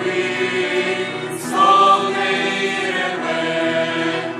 Навкруги, славне і реве,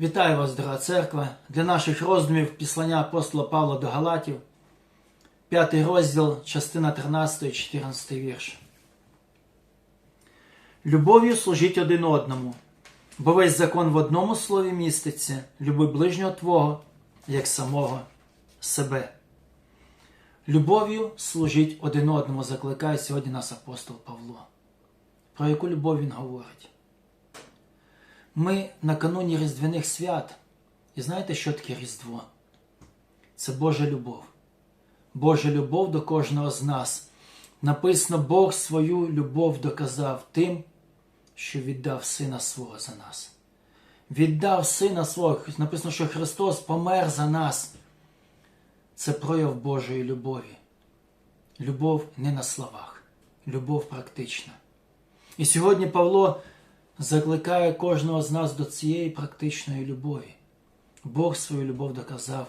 Вітаю вас, дорога церква, для наших роздумів післання апостола Павла до Галатів. п'ятий розділ, частина 13, 14 вірш. Любов'ю служіть один одному, бо весь закон в одному слові міститься, люби ближнього Твого, як самого себе. Любов'ю служіть один одному, закликає сьогодні нас апостол Павло. Про яку любов він говорить? Ми накануні Різдвяних свят. І знаєте, що таке Різдво? Це Божа любов. Божа любов до кожного з нас. Написано, Бог свою любов доказав тим, що віддав Сина свого за нас. Віддав Сина свого. Написано, що Христос помер за нас. Це прояв Божої любові. Любов не на словах, любов практична. І сьогодні Павло закликає кожного з нас до цієї практичної любові. Бог свою любов доказав,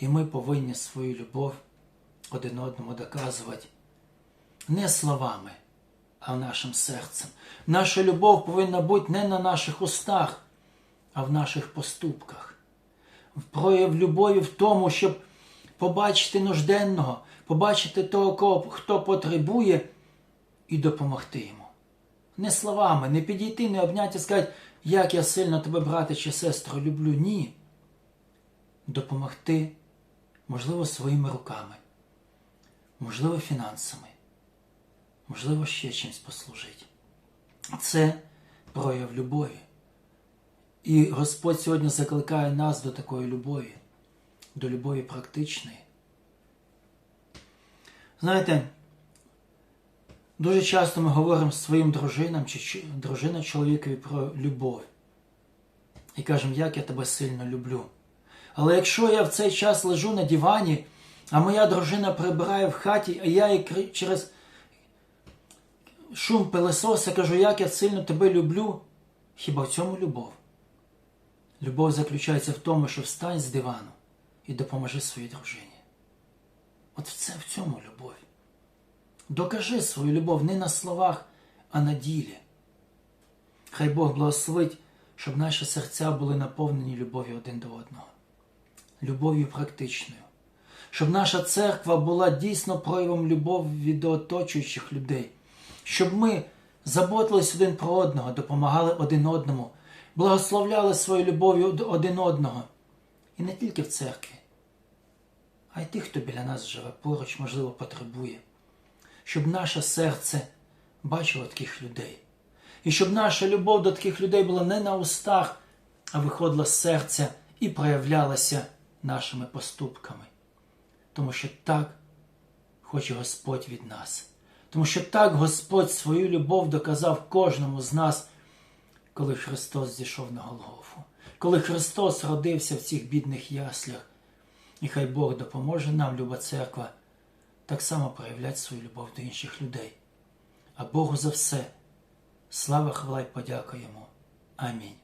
і ми повинні свою любов один одному доказувати не словами, а нашим серцем. Наша любов повинна бути не на наших устах, а в наших поступках. Прояв любові в тому, щоб побачити нужденного, побачити того, хто потребує, і допомогти йому. Не словами, не підійти, не обняти і сказати, як я сильно тебе, брате чи сестру, люблю. Ні. Допомогти, можливо, своїми руками, можливо, фінансами, можливо, ще чимось послужити. Це прояв любові. І Господь сьогодні закликає нас до такої любові, до любові практичної. Знаєте, дуже часто ми говоримо своїм дружинам чи дружина чоловікові про любов. І кажемо, як я тебе сильно люблю. Але якщо я в цей час лежу на дивані, а моя дружина прибирає в хаті, а я їй через шум пилесоса кажу, як я сильно тебе люблю, хіба в цьому любов? Любов заключається в тому, що встань з дивану і допоможи своїй дружині. От це в цьому любов. Докажи свою любов не на словах, а на ділі. Хай Бог благословить, щоб наші серця були наповнені любов'ю один до одного, любов'ю практичною, щоб наша церква була дійсно проявом любові до оточуючих людей, щоб ми заботились один про одного, допомагали один одному, благословляли свою любов'ю один одного. І не тільки в церкві, а й тих, хто біля нас живе поруч, можливо, потребує. Щоб наше серце бачило таких людей. І щоб наша любов до таких людей була не на устах, а виходила з серця і проявлялася нашими поступками. Тому що так хоче Господь від нас. Тому що так Господь свою любов доказав кожному з нас, коли Христос зійшов на Голгофу, коли Христос родився в цих бідних яслях. І хай Бог допоможе нам, люба церква, так само проявляти свою любов до інших людей. А Богу за все. Слава, хвала й подяка йому. Амінь.